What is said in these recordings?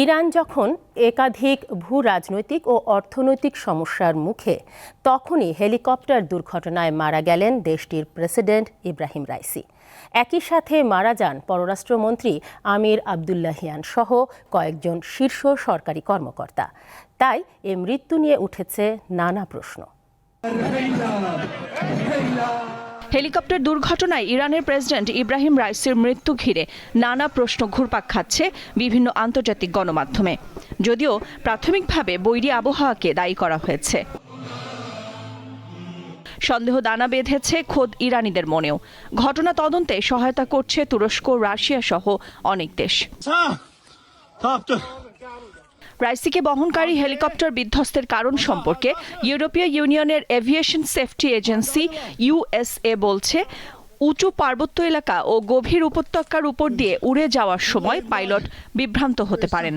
Iran যখন একাধিক ভূ রাজনৈতিক ও অর্থনৈতিক সমস্যার মুখে, তখনই হেলিকপ্টার দুর্ঘটনায় মারা গেলেন দেশটির প্রেসিডেন্ট ইব্রাহিম রাইসি। একই সাথে মারা যান পররাষ্ট্রমন্ত্রী আমির আবদুল্লাহিয়ান সহ কয়েকজন শীর্ষ সরকারি কর্মকর্তা। তাই এ মৃত্যু নিয়ে উঠেছে নানা প্রশ্ন। হেলিকপ্টার দুর্ঘটনায় ইরানের প্রেসিডেন্ট ইব্রাহিম রাইসির মৃত্যু ঘিরে নানা প্রশ্ন ঘুরপাক খাচ্ছে বিভিন্ন আন্তর্জাতিক গণমাধ্যমে। যদিও প্রাথমিকভাবে বৈরী আবহাওয়াকে দায়ী করা হয়েছে। সন্দেহ দানা বেঁধেছে খোদ ইরানিদের মনেও। ঘটনা তদন্তে সহায়তা করছে তুরস্ক, রাশিয়া সহ অনেক দেশ। রাইসিকে বহনকারী হেলিকপ্টার বিধ্বস্তের কারণ সম্পর্কে ইউরোপীয় ইউনিয়নের এভিয়েশন সেফটি এজেন্সি ইউএসএ বলছে উঁচু পার্বত্য এলাকা ও গভীর উপত্যকার উপর দিয়ে উড়ে যাওয়ার সময় পাইলট বিভ্রান্ত হতে পারেন।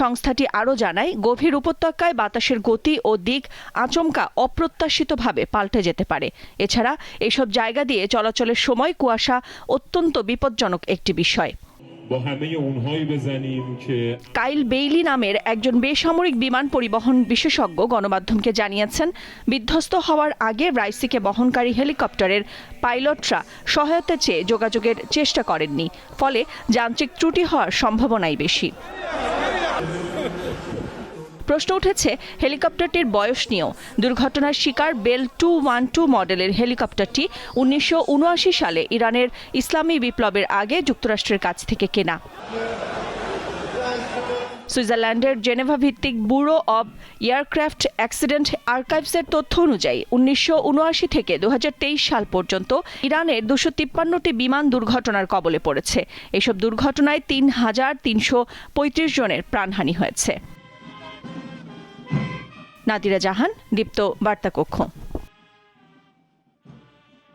সংস্থাটি আরও জানায় গভীর উপত্যকায় বাতাসের গতি ও দিক আচমকা অপ্রত্যাশিতভাবে পাল্টে যেতে পারে। এছাড়া এসব জায়গা দিয়ে চলাচলের সময় কুয়াশা অত্যন্ত বিপজ্জনক একটি বিষয়। با همه اونهایی بزنیم که কাইল বেইলি নামের একজন বেসামরিক বিমান পরিবহন বিশেষজ্ঞ গণমাধ্যমকে জানিয়েছেন বিধ্বস্ত হওয়ার আগে রাইসিকে বহনকারী হেলিকপ্টারের পাইলটরা সহায়তা চেয়ে যোগাযোগের চেষ্টা করেননি ফলে যান্ত্রিক ত্রুটি হওয়ার সম্ভাবনাই বেশি প্রশ্ন উঠেছে, হেলিকপ্টারটির বয়স নিয়েও। দুর্ঘটনার শিকার বেল টু ওয়ান টু মডেলের হেলিকপ্টারটি উনিশশো উনআশি সালে ইরানের ইসলামী বিপ্লবের আগে যুক্তরাষ্ট্রের কাছ থেকে কেনা। সুইজারল্যান্ডের জেনেভা ভিত্তিক ব্যুরো অব এয়ারক্রাফট অ্যাক্সিডেন্ট আর্কাইভসের তথ্য অনুযায়ী, উনিশশো উনআশি থেকে দু হাজার তেইশ সাল পর্যন্ত ইরানের দুশো তিপ্পান্নটি বিমান দুর্ঘটনার কবলে পড়েছে। এসব দুর্ঘটনায় তিন হাজার তিনশো পঁয়ত্রিশ জনের প্রাণহানি হয়েছে। নাদিরা জাহান দীপ্ত বার্তা কক্ষ